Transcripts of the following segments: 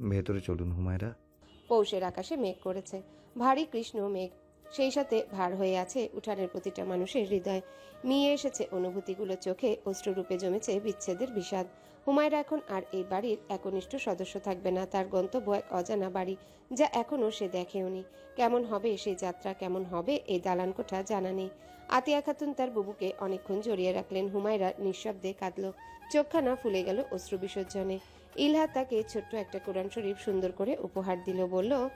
ভেতরে চলুন হুমায়রা। পৌষের আকাশে মেঘ করেছে, ভারী কৃষ্ণ মেঘ। সেই সাথে ভার হয়ে আছে উঠানের প্রতিটা মানুষের হৃদয়। মিয়ে এসেছে অনুভূতিগুলো চোখে, অশ্রুরূপে জমেছে বিচ্ছেদের বিষাদ। হুমায়রা এখন আর এই বাড়ির একনিষ্ঠ সদস্য থাকবে না, তার গন্তব্য এক অজানা বাড়ি, যা এখনও সে দেখেওনি কেমন হবে সেই যাত্রা, কেমন হবে এই দালান কোঠা জানা নেই। আতিয়া খাতুন তার বুবুকে অনেকক্ষণ জড়িয়ে রাখলেন, হুমায়রা নিঃশব্দে কাঁদল। চোখখানা ফুলে গেল অশ্রু বিসর্জনে। ইলহাত তাকে ছোট্ট একটা কোরআন শরীফ সুন্দর করে উপহার দিল বলল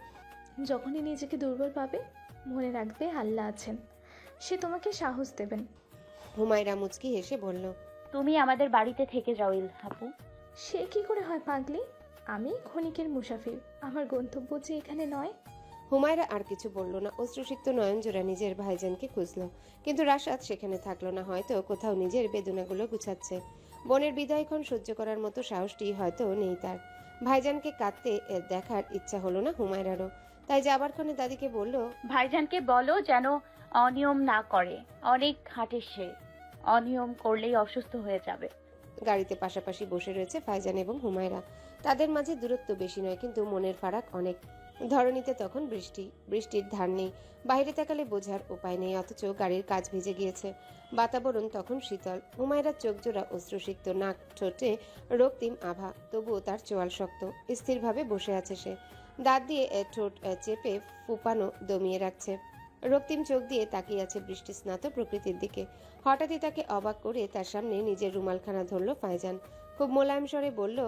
যখনই নিজেকে দুর্বল পাবে মনে রাখবে আল্লাহ আছেন। সে তোমাকে সাহস দেবেন। হুমায়রা মুচকি হেসে বলল তুমি আমাদের বাড়িতে থেকে যাও ইলহাপু সে কি করে হয় পাগলি? আমি ক্ষণিকের মুসাফির। আমার গন্তব্য যে এখানে নয়। হুমায়রা আর কিছু বলল না। অশ্রুসিক্ত নয়নজোড়া নিজের ভাইজানকে খুঁজল। কিন্তু রাশাদ সেখানে থাকল না। হয়তো কোথাও নিজের বেদনাগুলো গুছাচ্ছে। বোনের বিদায়ক্ষণ সহ্য করার মতো সাহসটি হয়তো নেই তার। ভাইজানকে কাঁদতে দেখার ইচ্ছা হলো না হুমায়রারও তাই যাবার ক্ষণে দাদিকে বলল ভাইজানকে বলো যেন অনিয়ম না করে অনেক হাঁটে সে। অনিয়ম করলেই অসুস্থ হয়ে যাবে। গাড়িতে পাশাপাশি বসে রয়েছে ফাইজান এবং হুমায়রা। তাদের মাঝে দূরত্ব বেশি নয় কিন্তু মনের ফারাক অনেক। ধরণীতে তখন বৃষ্টি, বৃষ্টির ধার নেই, বাইরে তাকালে বোঝার উপায় নেই, অথচ গাড়ির কাজ ভিজে গিয়েছে। বাতাবরণ তখন শীতল, হুমায়রার চোখ জোড়া অশ্রুসিক্ত, নাক ঠোঁটে রক্তিম আভা, তবুও তার চোয়াল শক্ত, স্থিরভাবে বসে আছে সে। দাঁত দিয়ে ঠোঁট চেপে ফুপানো দমিয়ে রাখছে। রক্তিম চোখ দিয়ে তাকিয়ে আছে বৃষ্টি স্নাত প্রকৃতির দিকে। হঠাৎই তাকে অবাক করে তার সামনে নিজের রুমালখানা ধরল ফাইজান। খুব মোলায়েম স্বরে বলল,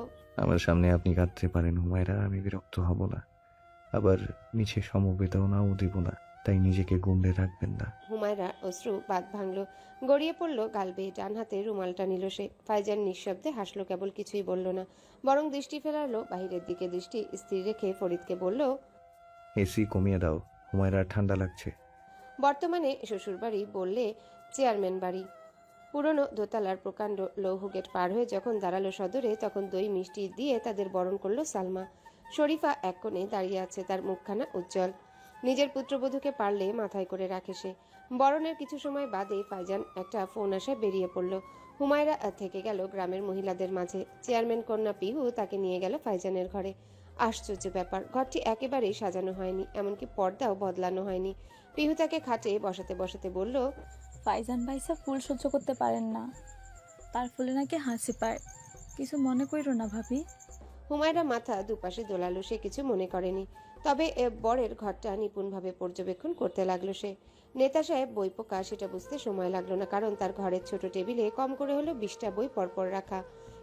আমার সামনে আপনি কাঁদতে পারেন হুমায়রা, আমি বিরক্ত হব না। আবার নিচে সমবেদনাও দিব না তাই নিজেকে গুমড়ে রাখবেন না। হুমায়রা অশ্রু বাদ ভাঙল গড়িয়ে পড়ল গাল বেয়ে ডান হাতে রুমালটা নিল সে। ফাইজান নিঃশব্দে হাসলো কেবল কিছুই বলল না বরং দৃষ্টি ফেরালো বাহিরের দিকে। দৃষ্টি স্থির রেখে ফরিদকে বলল এসি কমিয়ে দাও হুমায়রা ঠান্ডা লাগছে। বর্তমানে শ্বশুরবাড়ি বললে চেয়ারম্যান বাড়ি। পুরনো দোতলার প্রকাণ্ড লৌহ গেট পার হয়ে যখন দাঁড়াল সদরে তখন দই মিষ্টি দিয়ে তাদের বরণ করল সালমা। শরীফা এক কোণে দাঁড়িয়ে আছে তার মুখখানা উজ্জ্বল। নিজের পুত্রবধূকে পারলে মাথায় করে রাখে সে। বরণের কিছু সময় বাদে ফাইজান একটা ফোন আসায় বেরিয়ে পড়ল। হুমায়রা থেকে গেল গ্রামের মহিলাদের মাঝে। চেয়ারম্যান কন্যা পিহু তাকে নিয়ে গেল ফাইজানের ঘরে। আশ্চর্য ব্যাপার, ঘরটি একেবারেই সাজানো হয়নি, এমনকি পর্দাও বদলানো হয়নি। পিহু তাকে খাটে বসাতে বসাতে বলল, ফাইজান ভাইসা ফুল সহ্য করতে পারেন না। তার ফুলে নাকি হাসি পায়। কিছু মনে কইরো না ভাবি। হুমায়রা মাথা দুপাশে দোলালো, সে কিছু মনে করেনি। তবে বরের ঘরটা নিপুণভাবে পর্যবেক্ষণ করতে লাগল সে। নেতা সাহেব বই পোকা, সেটা বুঝতে সময় লাগল না, কারণ তার ঘরের ছোট টেবিলে কম করে হলো বিশটা বই পরপর রাখা।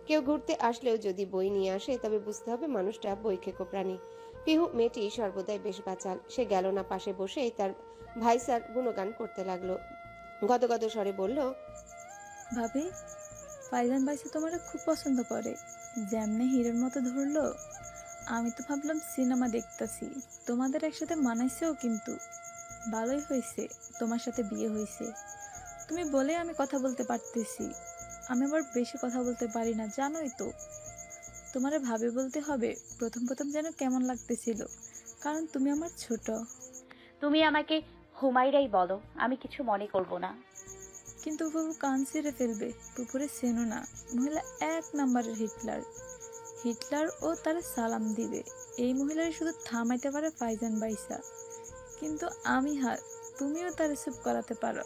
কেউ ঘুরতে আসলেও যদি বই নিয়ে আসে, তবে বুঝতে হবে মানুষটা বই খেকো প্রাণী। পিহু মেয়েটি সর্বদাই বেশ বাচাল। সে গেল না পাশে বসেই তার ভাইসার গুণগান করতে লাগল। গদগদ স্বরে বলল, ভাবি ফাইজান ভাইসা তোমার খুব পছন্দ করে। যেমনে হিরোর মতো ধরলো, আমি তো ভাবলাম সিনেমা দেখতাছি। তোমাদের একসাথে মানাইছেও কিন্তু। ভালোই হয়েছে, তোমার সাথে বিয়ে হয়েছে। তুমি বলে আমি কথা বলতে পারতেছি। আমি আবার বেশি কথা বলতে পারি না, জানোই তো। তোমারে ভাবে বলতে হবে, প্রথম প্রথম যেন কেমন লাগতেছিল। কারণ তুমি আমার ছোট। তুমি আমাকে হুমাইরাই বলো, আমি কিছু মনে করব না। কিন্তু বাবু কান ছিঁড়ে ফেলবে, পুকুরে সেনো না। মহিলা এক নম্বরের হিটলার। হিটলার ও তার সালাম দিবে। এই মহিলার শুধু থামাইতে পারে ফাইজান বাইসা। কিন্তু আমি হার তুমিও তার চুপ করাতে পারো।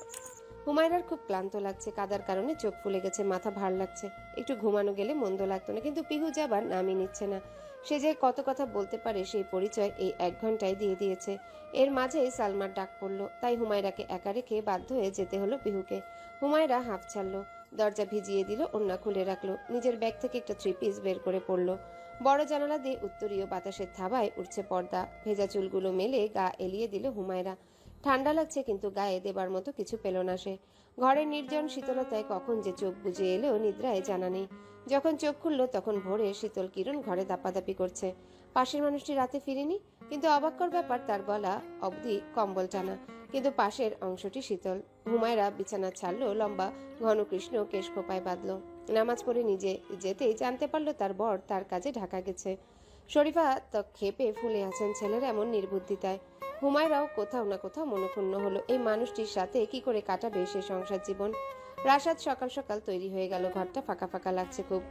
হুমায়রার খুব ক্লান্ত লাগছে, কাদার কারণে চোখ ফুলে গেছে, মাথা ভার লাগছে। একটু ঘুমানো গেলে মন্দ লাগতো না, কিন্তু পিহু যাবার নামই নিচ্ছে না। সে যে কত কথা বলতে পারে সেই পরিচয় এই এক ঘন্টায় দিয়ে দিয়েছে। এর মাঝে সালমার ডাক পড়ল, তাই হুমায়রাকে একা রেখে বাধ্য হয়ে যেতে হলো পিহুকে। হুমায়রা হাঁপ ছাড়লো, দরজা ভিজিয়ে দিল অন্যা খুলে রাখল, নিজের ব্যাগ থেকে একটা থ্রি পিস বের করে পড়ল। বড় জানালা দিয়ে উত্তরীয় বাতাসের থাবায় উঠছে পর্দা, ভেজা চুলগুলো মেলে গা এলিয়ে দিল হুমায়রা। ঠান্ডা লাগছে কিন্তু গায়ে দেবার মতো কিছু পেল না সে। ঘরের নির্জন শীতলতায় কখন যে চোখ বুজে এলেও নিদ্রায় জানা নেই। যখন চোখ খুলল তখন ভোরে শীতল কিরণ ঘরে দাপাদাপি করছে। পাশের মানুষটি রাতে ফিরেনি, কিন্তু অবাক্যর ব্যাপার, তার গলা অবধি কম্বল টানা, কিন্তু পাশের অংশটি শীতল। হুমায়রা বিছানা ছাড়লো, লম্বা ঘন কৃষ্ণ কেশ খোপায় বাঁধলো। নামাজ পড়ে নিজে যেতেই জানতে পারল তার বর তার কাজে ঢাকা গেছে। শরীফা তো খেপে ফুলে আছেন ছেলের এমন নির্বুদ্ধিতায়। হুমায়রাও কোথাও না কোথাও মনক্ষুণ্ণ হলো। এই মানুষটির সাথে কি করে কাটাবে সে সংসার জীবন? রাশাদ সকাল সকাল তৈরি হয়ে গেল। ঘরটা ফাঁকা ফাঁকা লাগছে খুব।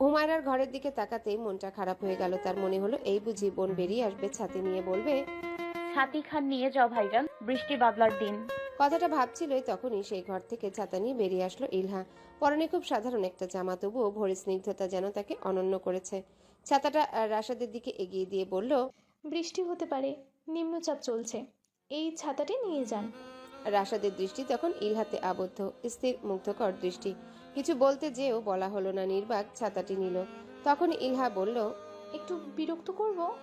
হুমায়রার ঘরের দিকে তাকাতেই মনটা খারাপ হয়ে গেল। তার মনে হলো এই বুঝি বোন বেরিয়ে আসবে ছাতি নিয়ে বলবে? ছাতি খান নিয়ে যাও ভাইজান বৃষ্টি বাদলার দিন। কথাটা ভাবছিলই তখনই সেই ঘর থেকে ছাতা নিয়ে বেরিয়ে আসলো ইলহা। পরনে খুব সাধারণ একটা জামা তবুও ভোরের স্নিগ্ধতা যেন তাকে অনন্য করেছে। ছাতাটা রাশাদের দিকে এগিয়ে দিয়ে বলল বৃষ্টি হতে পারে। নিম্নচাপ চলছে। এই ছাতাটি নিয়ে যান। রাশাদের দৃষ্টি তখন ইলহাতে আবদ্ধ স্থির মুগ্ধকর দৃষ্টি। কিছু বলতে যেও বলা হলো না নির্বাক ছাতাটি নিল। তখন ইলহা বলল একটু বিরক্ত করব?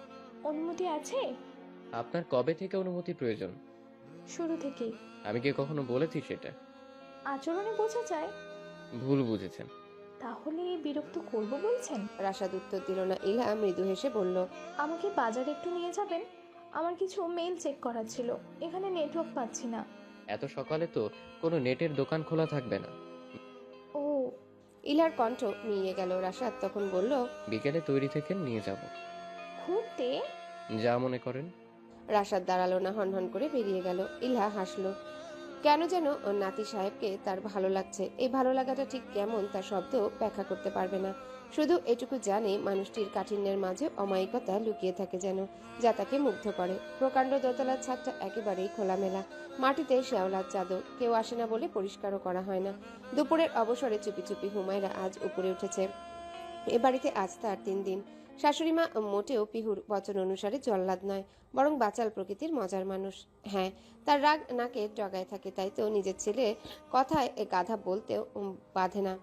অনুমতি আছে? আপনার কবে থেকে অনুমতি প্রয়োজন? শুরু থেকেই। আমি কি কখনো বলেছি সেটা? আচরণে বোঝা যায়। ভুল বুঝেছেন। তাহলে বিরক্ত করব বলছেন? রাশাদ উত্তর দিল না। ইলহা মৃদু হেসে বলল আমাকে বাজারে একটু নিয়ে যাবেন? আমার কিছু মেইল চেক করার ছিল। এখানে নেটওয়ার্ক পাচ্ছি না। এত সকালে তো কোনো নেটের দোকান খোলা থাকবে না। ও ইলার কণ্ঠ নিয়ে গেল। রাশাদ তখন বলল বিকেলে তৈরি থেকে নিয়ে যাব। ঘুরতে যা মনে করেন। রাশাদ দাঁড়াল না হনহন করে বেরিয়ে গেল। ইলা হাসলো। কেন যেন ওর নাতি সাহেবকে তার ভালো লাগছে। এই ভালো লাগাটা ঠিক কেমন তার শব্দ ব্যাখ্যা করতে পারবে না। শুধু এটুকু জানে মানুষটির কাঠিন্যের মাঝে অমায়িকতা লুকিয়ে থাকে যেন, যা তাকে মুগ্ধ করে। প্রকাণ্ড দোতলার ছাদটা একেবারেই খোলামেলা। মাটিতে শ্যাওলার চাদর, কেউ আসে না বলে পরিষ্কারও করা হয় না। দুপুরের অবসরে চুপি চুপি হুমায়রা আজ উপরে উঠেছে। এ বাড়িতে আজ তার তিন দিন। শাশুড়িমা মোটেও পিহুর বচন অনুসারে জল্লাদ নয়, বরং বাচাল প্রকৃতির মজার মানুষ। হ্যাঁ তার রাগ নাকে ডগায় থাকে, তাই তো নিজের ছেলে কথায় গাধা বলতেও বাধে না।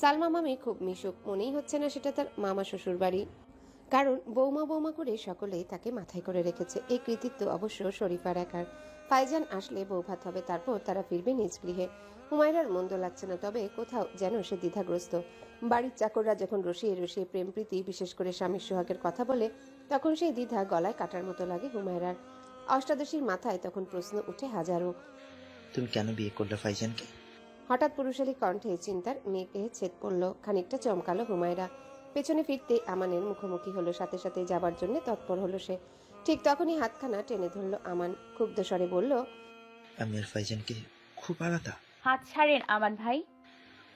সালমা মামি খুব মিশুক, মনেই হচ্ছে না সেটা তার মামা শ্বশুর বাড়ি কারণ বৌমা বৌমা করে সকলেই তাকে মাথায় করে রেখেছে, এই কৃতিত্ব অবশ্য শরীফার একার। ফাইজান আসলে বউ ভাত হবে তারপর তারা ফিরবে নিজ গৃহে। হুমায়রার মন্দ লাগছে না তবে কোথাও যেন সে দ্বিধাগ্রস্ত। বাড়ির চাকররা যখন রসিয়ে রসিয়ে প্রেম প্রীতি বিশেষ করে স্বামীর সোহাগের কথা বলে তখন সেই দ্বিধা গলায় কাটার মতো লাগে হুমায়রার। অষ্টাদশীর মাথায় তখন প্রশ্ন উঠে হাজারো। তুমি কেন বিয়ে করলে ফাইজানকে? হঠাৎ পুরুষালী কণ্ঠে চিন্তার মেঘে ছেদ পড়ল খানিকটা চমকালো হুমায়রা। পেছনে ফিরতে আমানের মুখোমুখি হলো সাথে সাথে যাবার জন্য তৎপর হলো সে। ঠিক তখনই হাতখানা টেনে ধরলো আমান। ক্ষুব্ধ স্বরে বলল আমি আর ফাইজানকে খুব আলাদা। হাত ছাড়েন আমান ভাই।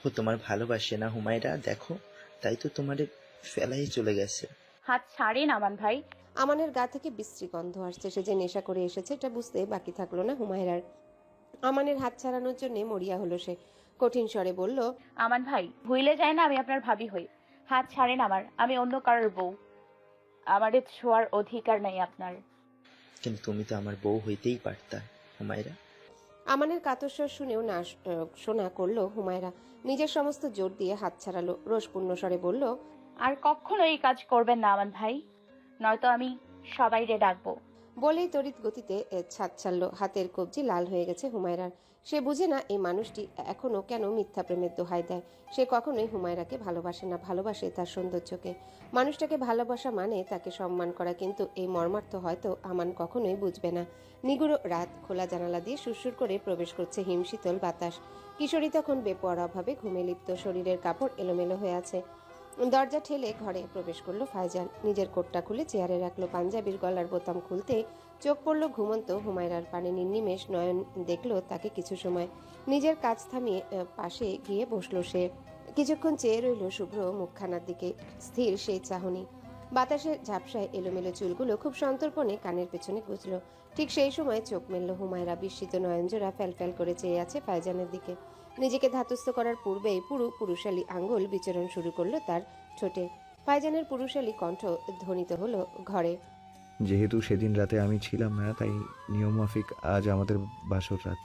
ও তোমার ভালোবাসে না হুমায়রা? দেখো তাই তো তোমারে ফেলাই চলে গেছে। হাত ছাড়েন আমান ভাই। আমানের গা থেকে বিশ্রী গন্ধ আসছে। সে যে নেশা করে এসেছে এটা বুঝতে বাকি থাকল না হুমায়রার। আমানের হাত ছাড়ানোর জন্য মরিয়া হলো সে। কঠিন স্বরে বলল আমান ভাই ভুলে যায় না আমি আপনার ভাবি হই। হাত ছাড়েন আমার আমি অন্য কারোর বউ। আমারে ছোঁয়ার অধিকার নাই আপনার। কিন্তু তুমি তো আমার বউ হইতেই পারতা হুমায়রা। আমানের কাতস্বর শুনেও না আহ, শোনা করল হুমায়রা। নিজের সমস্ত জোর দিয়ে হাত ছাড়ালো। রোষপূর্ণ স্বরে বলল আর কখনো এই কাজ করবেন না আমার ভাই নয়তো আমি সবাইরে ডাকবো। বলেই তড়িৎ গতিতে ছাদ ছাড়ল। হাতের কবজি লাল হয়ে গেছে হুমায়রার। সে বুঝে না এই মানুষটি এখনও কেন মিথ্যা প্রেমের দোহাই দেয়। সে কখনোই হুমায়রাকে ভালোবাসে না, ভালোবাসে তার সৌন্দর্যকে। মানুষটাকে ভালোবাসা মানে তাকে সম্মান করা, কিন্তু এই মর্মার্থ হয়তো আমান কখনোই বুঝবে না। নিগুড়ো রাত খোলা জানালা দিয়ে সুরসুর করে প্রবেশ করছে হিমশীতল বাতাস। কিশোরী তখন বেপরোয়াভাবে ঘুমে লিপ্ত, শরীরের কাপড় এলোমেলো হয়ে আছে। দরজা ঠেলে ঘরে প্রবেশ করল ফাইজান। নিজের কোটটা খুলে চেয়ারে রাখল, পাঞ্জাবির গলার বোতাম খুলতে। চোখ পড়ল ঘুমন্ত হুমায়রার পানে নির্নিমেষ নয়ন দেখল তাকে কিছু সময়। নিজের কাজ থামিয়ে পাশে গিয়ে বসল সে। কিছুক্ষণ চেয়ে রইল শুভ্র মুখখানার দিকে, স্থির সেই চাহনি। বাতাসের ঝাপসায় এলোমেলো চুলগুলো খুব সন্তর্পণে কানের পেছনে গুজলো। ঠিক সেই সময় চোখ মেলল হুমায়রা বিস্মিত নয়নজোড়া ফ্যালফ্যাল করে চেয়ে আছে ফাইজানের দিকে। নিজেকে ধাতস্থ করার পূর্বেই পুরু পুরুষালী আঙ্গুল বিচরণ শুরু করল তার ঠোঁটে। ফাইজানের পুরুষালী কণ্ঠ ধ্বনিত হলো ঘরে। যেহেতু সেদিন রাতে আমি ছিলাম না তাই নিয়মমাফিক আজ আমাদের বাসর রাত।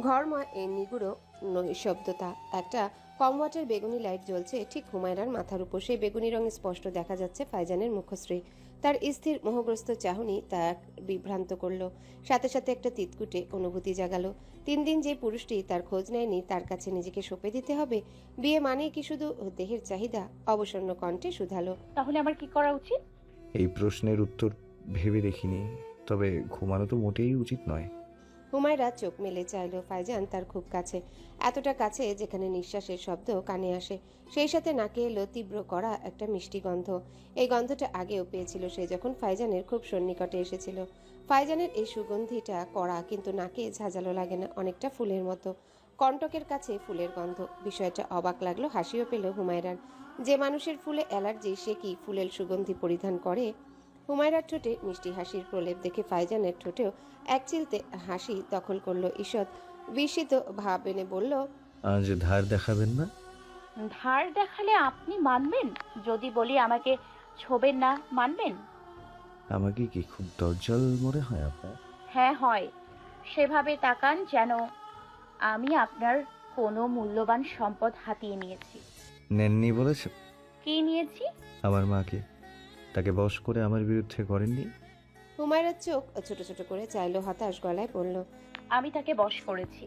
ঘরময় এই নিগুড়ো নৈশব্দতা। একটা কমওয়াটের বেগুনি লাইট জ্বলছে ঠিক হুমায়রার মাথার উপর। সেই বেগুনি রঙে স্পষ্ট দেখা যাচ্ছে ফাইজানের মুখশ্রী। তার স্থির মোহগ্রস্ত চাহনি তার বিভ্রান্ত করল। সাথে সাথে একটা তিতকুটে অনুভূতি জাগাল। তিন দিন যে পুরুষটি তার খোঁজ নেয়নি তার কাছে নিজেকে সঁপে দিতে হবে। বিয়ে মানে কি শুধু দেহের চাহিদা? অবসন্ন কণ্ঠে শুধালো। তাহলে আমার কি করা উচিত? এই প্রশ্নের উত্তর ভেবে দেখিনি তবে ঘুমানো তো মোটেই উচিত নয়। হুমায়রা চোখ মেলে চাইল ফাইজান তার খুব কাছে। এতটা কাছে যেখানে নিঃশ্বাসের শব্দ কানে আসে। সেই সাথে নাকে এলো তীব্র করা একটা মিষ্টি গন্ধ। এই গন্ধটা আগেও পেয়েছিল সে যখন ফাইজানের খুব সন্নিকটে এসেছিল। ফাইজানের এই সুগন্ধিটা কড়া, কিন্তু নাকে ঝাঁঝালো লাগে না, অনেকটা ফুলের মতো। কণ্টকের কাছে ফুলের গন্ধ। বিষয়টা অবাক লাগল, হাসিও পেল হুমায়রার। যে মানুষের ফুলে অ্যালার্জি, সে কি ফুলের সুগন্ধি পরিধান করে? হুমায়রার ঠোঁটে মিষ্টি হাসির প্রলেপ দেখে ফাইজানের ঠোঁটেও এক চিলতে হাসি দখল করল ঈষৎ। বিস্মিত ভাব এনে বলল আজ ধার দেখাবেন না? ধার দেখালে আপনি মানবেন? যদি বলি আমাকে ছোবেন না মানবেন? আমাকে কি খুব দরজাল মনে হয় আপনার? হ্যাঁ হয়। সেভাবে তাকান যেন আমি আপনার কোনো মূল্যবান সম্পদ হাতিয়ে নিয়েছি। নেননি বলেছে? কি নিয়েছি? আমার মাকে। তাকে বশ করে আমার বিরুদ্ধে করেননি? হুমায়রার চোখ ছোট ছোট করে চাইলো হতাশ গলায় বলল আমি তাকে বশ করেছি।